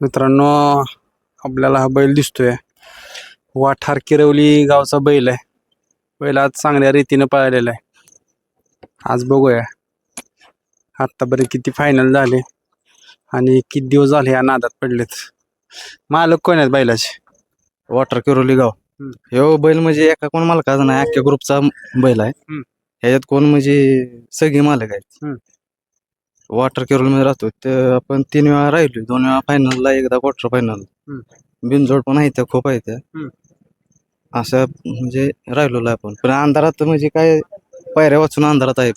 मित्रांनो आपल्याला हा बैल दिसतोय. वाठार किरवली गावचा बैल आहे. बैल आज चांगल्या रीतीनं पळालेला आहे. आज बघूया. आत्तापर्यंत किती फायनल झाले आणि किती दिवस झाले या नादात पडलेत. मालक कोण आहेत बैलाचे? वॉटर किरोली गाव. हम्म. ह्यो बैल म्हणजे एका कोण मालकाचा नाही अख्ख्या ग्रुपचा बैल आहे. हम्म. ह्याच्यात कोण म्हणजे सगळे मालक आहेत. हम्म. वॉटर किरोलमध्ये राहतो ते आपण तीन वेळा राहिलो दोन वेळा फायनलला एकदा क्वार्टर फायनल बिनजोड पण आहे त्या खूप आहे त्या. असं म्हणजे राहिलो आपण. पण अंधारात म्हणजे काय पायऱ्या वाचून अंधारात आहे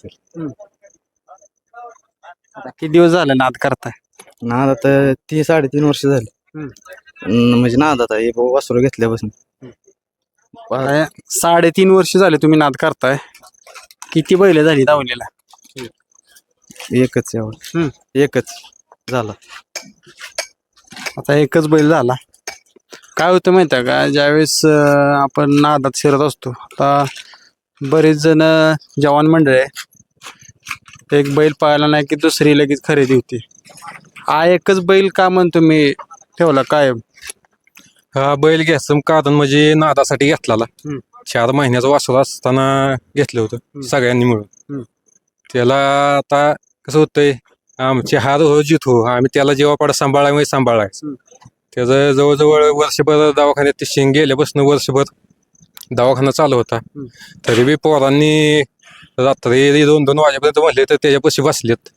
आता किती दिवस झाले नाद करताय? नाद आता ती साडेतीन वर्ष झाली. हम्म. म्हणजे नादात आहे. वासरू घेतल्यापासून. साडेतीन वर्ष झाले तुम्ही नाद करताय. किती बैल झाली धावलेला एकच एवढं. हम्म. एकच. झाला. आता एकच बैल झाला. काय होतं माहिती आहे का? ज्यावेळेस अं, आपण नादात शिरत असतो आता बरेच जण जवान मंडळ आहे एक बैल पाहायला नाही की दुसरी लगेच खरेदी होती. हा एकच बैल का म्हणतो मी ठेवला कायम? हा बैल घ्यायचं कारण म्हणजे नादासाठी घेतलेला. हम्म. चार महिन्याचा वासरू असताना घेतलं होतं सगळ्यांनी हम्म. मिळून त्याला आता कसं होतंय आमचे हार हो जित हो आम्ही त्याला जेव्हा पडा सांभाळाय म्हणजे सांभाळायचं हम्म. त्याचं जवळजवळ वर्षभर दवाखान्यात ते शेंग गेल्यापासून वर्षभर दवाखाना चालू होता. तरी बी पोरांनी रात्री दोन दोन वाजेपर्यंत म्हणले तर त्याच्यापाशी बसलेत.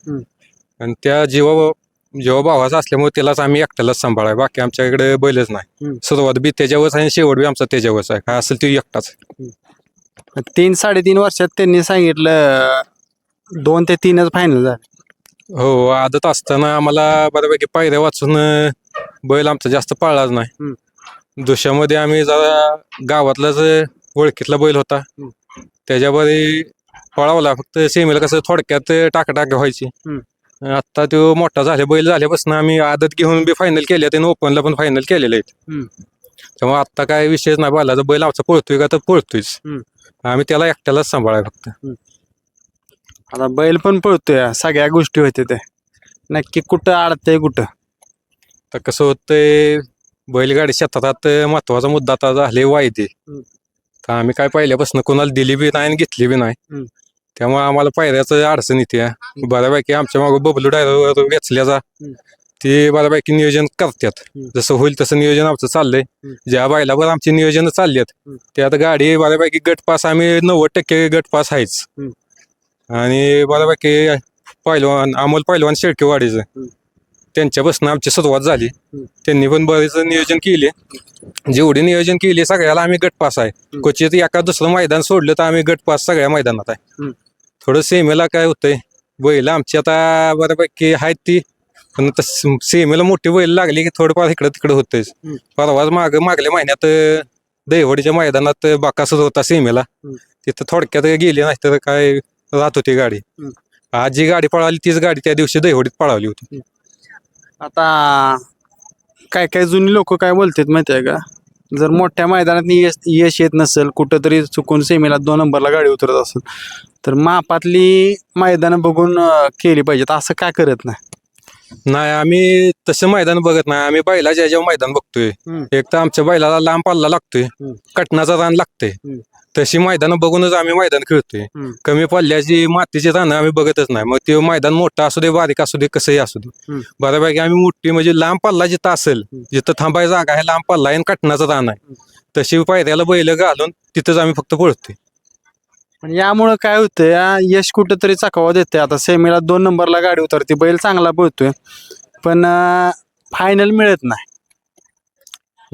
आणि त्या जीवा जेव्हा भावाचा असल्यामुळे त्यालाच आम्ही एकट्यालाच सांभाळाय. बाकी आमच्याकडे बैलच नाही. सुरुवात बी त्याच्यावरच आहे आणि शेवट बी आमचा त्याच्यावरच आहे. काय असेल ते एकटाच. तीन साडेतीन वर्षात त्यांनी सांगितलं दोन ते तीनच फायनल झाले. हो आदत असताना आम्हाला बऱ्यापैकी पायऱ्या वाचून अं, बैल आमचा जास्त पाळलाच नाही. दुसऱ्यामध्ये आम्ही जरा गावातलाच अं, ओळखीतला बैल होता. त्याच्यावर पळावला. फक्त सेमीला कसं थोडक्यात टाका टाका व्हायची आता तो मोठा झाले बैल झाल्यापासून आम्ही आदत घेऊन बी फायनल केले. आणि ओपनला पण फायनल केलेले आहेत. त्यामुळे आता काय विषयच नाही बैलाचा बैल आमचा पळतोय का तर पळतोयच. आम्ही त्याला एकट्यालाच सांभाळाय फक्त. आता बैल पण पळतोय. सगळ्या गोष्टी होते ते नक्की कुठं अडतंय कुठं? तर कसं होतंय बैलगाडी क्षेत्रात महत्त्वाचा मुद्दा आता झाले वायदे तर आम्ही काय पहिल्यापासून कोणाला दिली बी नाही आणि घेतली बी नाही. त्यामुळे आम्हाला पायऱ्याचं अडचण येते. बऱ्यापैकी आमच्या मागे बबलू ड्रायव्हर वेचल्याचा ते बऱ्यापैकी नियोजन करतात. जसं होईल तसं नियोजन आमचं चाललंय. ज्या बैलावर आमची नियोजन चालली आहेत त्यात गाडी बऱ्यापैकी गट पास आम्ही नव्वद टक्के गट पास आहेच आणि बऱ्यापैकी पहिलवान अमोल पहिलवान शेळकेवाडीचं. त्यांच्यापासून आमची सुरुवात झाली. त्यांनी पण बरेच नियोजन केले. जेवढे नियोजन केले सगळ्याला आम्ही गट पास आहे. क्वचित एका दुसरं मैदान सोडलं तर आम्ही गट पास सगळ्या मैदानात आहे. थोडं सेमेला काय होतंय बैल आमची आता बऱ्यापैकी आहेत ती पण सेमेला मोठी बैल लागली की थोडंफार इकडं तिकडं होतंय परवाच माग मागल्या महिन्यात दहिवडीच्या मैदानात बाकासच होता सेमेला. तिथं थोडक्यात गेली नाही तर काय राहत होती गाडी. आज जी गाडी पळाली तीच गाडी त्या दिवशी दहिवडीत पळाली होती. आता काय काय जुनी लोक काय बोलतात माहिती आहे का? जर मोठ्या मैदानात यश यश येत नसेल कुठंतरी चुकून सेमीला दोन नंबरला गाडी उतरत असेल तर मापातली मैदानं बघून अं, केली पाहिजेत. असं काय करत नाही? नाही आम्ही तसं मैदान बघत नाही. आम्ही बैलाच्या जेव्हा मैदान बघतोय. हम्म. एक तर आमच्या बैलाला लांब पल्ला लागतोय. कटनाचा रान लागतंय. तशी मैदानं बघूनच आम्ही मैदान खेळतोय. हम्म. कमी पल्ल्याची मातीची रानं आम्ही बघतच नाही. मग ते मैदान मोठं असू दे बारीक असू दे कसंही असू दे. हम्म. बऱ्यापैकी आम्ही मोठी म्हणजे लांब पल्ला जिथं असेल जिथं थांबायची जागा आहे लांब पल्ला आहे आणि कटनाचं रान आहे. तशी पायऱ्याला बैल घालून तिथंच आम्ही फक्त पळतोय. पण यामुळं काय होतं या यश कुठंतरी चकावा देते आता सेमीला दोन नंबरला गाडी उतरते बैल चांगला पळतोय. पण फायनल मिळत नाही.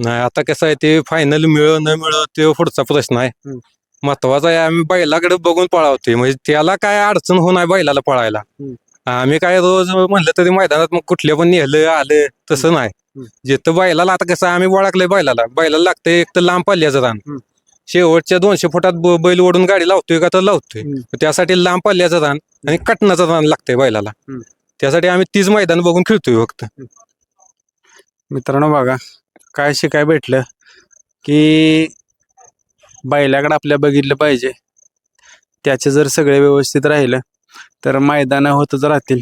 नाही आता कसं आहे ते फायनल मिळ न मिळ ते पुढचा प्रश्न आहे. हम्म. महत्त्वाचा आहे आम्ही बैलाकडे बघून पळावतोय. म्हणजे त्याला काय अडचण होणार बैलाला पळायला. हम्म. आम्ही काय रोज म्हणलं तरी मैदानात मग कुठल्या पण नेलं आलं तसं नाही. जिथं बैलाला आता कसं आम्ही ओळखलंय बैलाला. बैलाला लागतंय एक तर लांब पल्ल्याचं रान. हम्म. शेवटच्या दोनशे फुटात ब- बैल ओढून गाडी लावतोय का तर लावतोय. हम्म. त्यासाठी लांब पल्ल्याचं रान आणि कटनाचं रान लागतंय बैलाला. हम्म. त्यासाठी आम्ही तीच मैदान बघून खेळतोय फक्त. मित्रांनो बघा काय शिकाय भेटलं की बैलाकडे आपल्या बघितलं पाहिजे. त्याचे जर सगळे व्यवस्थित राहिलं तर मैदानं होतच राहतील.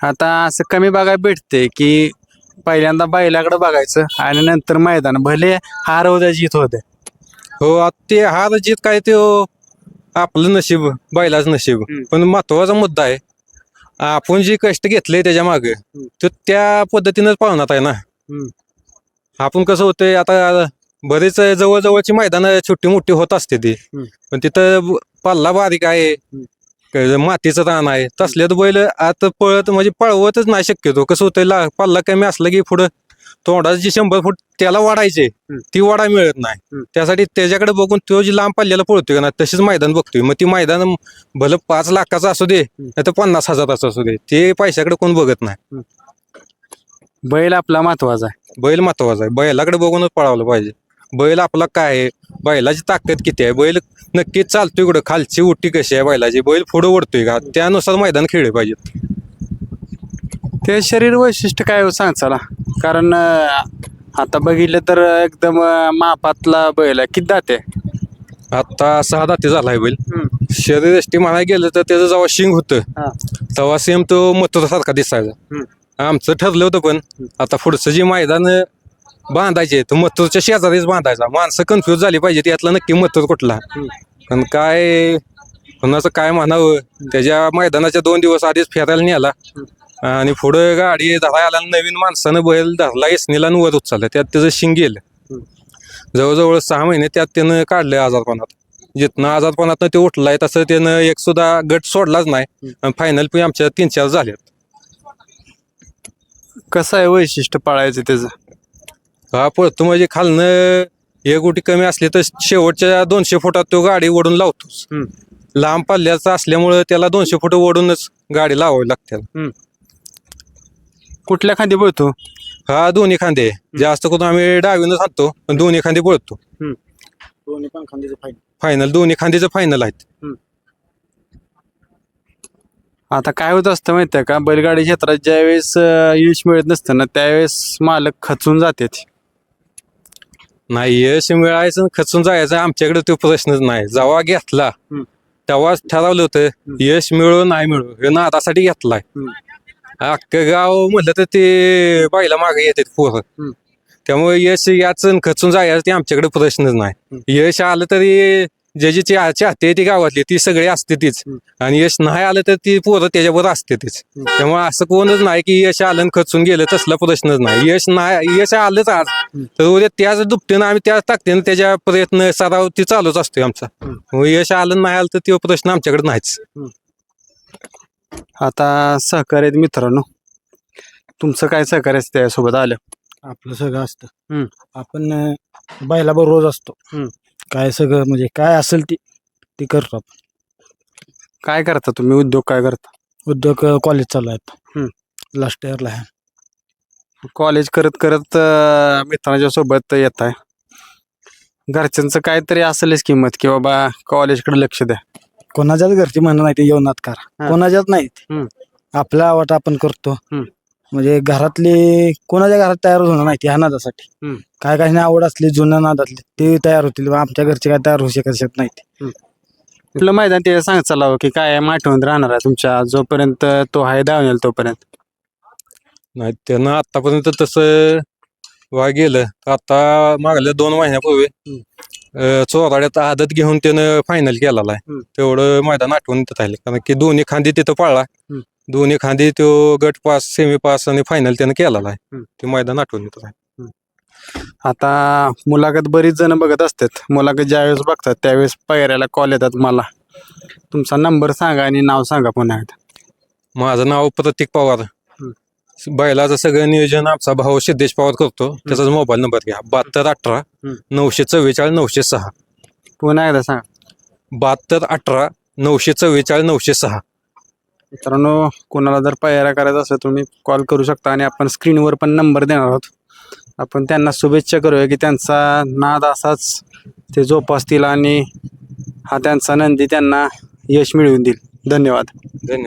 आता असं कमी बघायला भेटते की पहिल्यांदा बैलाकडे बघायचं आणि नंतर मैदान. भले हार होत्या जीत होते. हो आता ते हार जीत काय ते हो, आपलं नशीब बैलाच नशीब. हम्म. पण महत्त्वाचा मुद्दा आहे आपण जे कष्ट घेतले त्याच्यामागे तो त्या पद्धतीनंच पाळण्यात आहे ना. हम्म. आपण कसं होतंय आता बरेच जवळजवळची मैदान छोटी मोठी होत असते ती. पण तिथं पल्ला बारीक आहे मातीचं रान आहे तसल्यात बैल आता पळत म्हणजे पळवतच नाही शक्यतो. कसं होतंय ला पल्ला कमी असला की पुढं तोंडाचं जे शंभर फूट त्याला वाढायचे ती वाढा मिळत नाही. त्यासाठी त्याच्याकडे बघून तो जी लांब पल्ल्याला पळतोय का ना तसेच मैदान बघतोय. मग ती मैदान भलं पाच लाखाचं असू दे नाही तर पन्नास हजाराचं असू दे. ते पैशाकडे कोण बघत नाही. बैल आपला महत्त्वाचा आहे. बैल महत्त्वाचा आहे. बैलाकडे बघूनच पळावलं पाहिजे. बैल आपला काय आहे? बैलाची ताकद किती आहे? बैल नक्कीच चालतोय कुठं? खालची उठी कशी आहे बैलाची? बैल पुढे ओढतोय का? त्यानुसार मैदान खेळले पाहिजेत ते शरीर वैशिष्ट्य काय हो सांग चला. कारण अं, आता बघितलं तर एकदम अं, मापातला बैल आहे. किती दाते? आता सहा दाते झालाय बैल. हम्म. शरीरष्टी म्हणायला गेलं तर त्याचं जेव्हा शिंग होतं. तेव्हा सेम तो मथुरासारखा दिसायचा. आमचं ठरलं होतं पण आता पुढचं जे मैदान बांधायचे तर मथुरच्या शेजारीच बांधायचा. माणसं कन्फ्युज झाली पाहिजे यातला नक्की मथुर कुठला? पण काय कोणाचं काय म्हणावं? त्याच्या मैदानाच्या दोन दिवस आधीच फिरायला नेला. आणि पुढं गाडी धरायला आला नवीन माणसानं बैल धरला एसनीला आणि वर उचललं. त्यात त्याचं शिंग गेलं. जवळजवळ सहा महिने त्यात त्यानं काढले आजारपणात. जिथनं आजारपणात ते उठलाय तसं त्यानं एक सुद्धा गट सोडलाच नाही. आणि फायनल पण आमच्या तीन चार झाल्यात. कसं आहे वैशिष्ट्य पाळायचं त्याचं? हा पळतो म्हणजे खालनं एक गुटी कमी असली तर शेवटच्या दोनशे फुटात तो गाडी ओढून लावतोच हम्म. लांब पल्ल्याचा असल्यामुळं त्याला दोनशे फुट ओढूनच गाडी लावावी लागते कुठल्या खांदी पळतो? हा दोन्ही खांदे. जास्त करून आम्ही डावीनं सांगतो पण दोन्ही खांदे पळतो. दोन्ही पण फायनल दोन्ही खांदीचं फायनल आहेत. आता काय होत असतं माहिती आहे का? बैलगाडी क्षेत्रात ज्यावेळेस यश मिळत नसतं ना त्यावेळेस मालक खचून जातात नाही यश मिळायचं खचून जायचं आमच्याकडे तो प्रश्नच नाही. जेव्हा घेतला. तेव्हाच ठरवलं होतं यश मिळो नाही मिळो हे नादासाठी घेतलाय. अख्खं गाव म्हणलं तर ते बाईला मागे येतात पोरं. त्यामुळे यश याच खचून जायचं ते आमच्याकडे प्रश्नच नाही. यश आलं तरी ज्याची चा- चाहते आहे ती गावातली ती सगळी असते तीच. आणि यश नाही आलं तर ती पोरं त्याच्यावर असते तीच. त्यामुळे असं कोणच नाही की यश आलं आणि खचून गेलं तसला प्रश्नच नाही. यश नाही यश आलंच आज. तर उद्या त्याच दुपटीनं आम्ही त्याच ताकदीनं त्याच्या प्रयत्न सराव ती चालूच असतोय आमचा. यश आलं नाही आलं तर तो प्रश्न आमच्याकडे नाहीच. आता सहकार्य आहेत मित्रांनो. तुमचं काय सहकार्य असतं त्यासोबत आलं. आपलं सगळं असतं. आपण अं, बैलाबरोबर रोज असतो. काय सगळं म्हणजे काय असेल ती ती करतो आपण. काय करता तुम्ही? उद्योग काय करता? उद्योग कॉलेज चालू आहेत. लास्ट इयरला आहे कॉलेज करत करत अं, मित्रांच्या सोबत येत आहे. घरच्यांचं काहीतरी असेलच किंमत की बाबा कॉलेजकडे लक्ष द्या. कोणाच्याच घरची म्हणणं नाही ते येऊनात हा. करा कोणाच्याच नाहीत हम्म. आपला आवड आपण करतो. हम्म. म्हणजे घरातले कोणाच्या घरात तयार होणार नाही ह्या नादासाठी. हम्म. काय काही आवड असली जुन्या नादातली ते तयार होतील. आमच्या घरचे काय तयार होऊ शकत शकत नाहीत. आपलं मैदान ते सांग चलावं की काय आहे, आठवण राहणार आहे तुमच्या? जोपर्यंत तो आहे धावून तोपर्यंत. नाही त्यानं आतापर्यंत तसं वा गेलं. तर आता मागल्या दोन महिन्यापूर्वी अं, चोराड्यात आदत घेऊन त्यानं फायनल केलेला आहे. हम्म. तेवढं मैदान आठवण येत राहिलं कारण की दोन्ही खांदी तिथं पळला. हम्म. दोन्ही खांदी तो गट पास सेमी पास आणि फायनल त्यानं केलेला आहे. ते मैदान आठवण येत राहिलं आता मुलाखत बरीच जण बघत असतात. मुलाखत ज्यावेळेस बघतात त्यावेळेस पायऱ्याला कॉल येतात मला. तुमचा नंबर सांगा आणि नाव सांगा पुन्हा एकदा. माझं नाव प्रतीक पवार. बैलाचं सगळं नियोजन आमचा भाऊ सिद्धेश पवार करतो. त्याचाच मोबाईल नंबर घ्या. बहात्तर अठरा. नऊशे चव्वेचाळीस नऊशे सहा. पुन्हा एकदा सांगा. बहात्तर अठरा नऊशे चव्वेचाळीस नऊशे सहा. मित्रांनो कोणाला जर पायऱ्या करायचा असेल तुम्ही कॉल करू शकता आणि आपण स्क्रीनवर पण नंबर देणार आहोत. आपण त्यांना शुभेच्छा करूया की त्यांचा नाद असाच ते जोपासतील आणि हा त्यांचा नंदी त्यांना यश मिळवून देईल. धन्यवाद. धन्यवाद.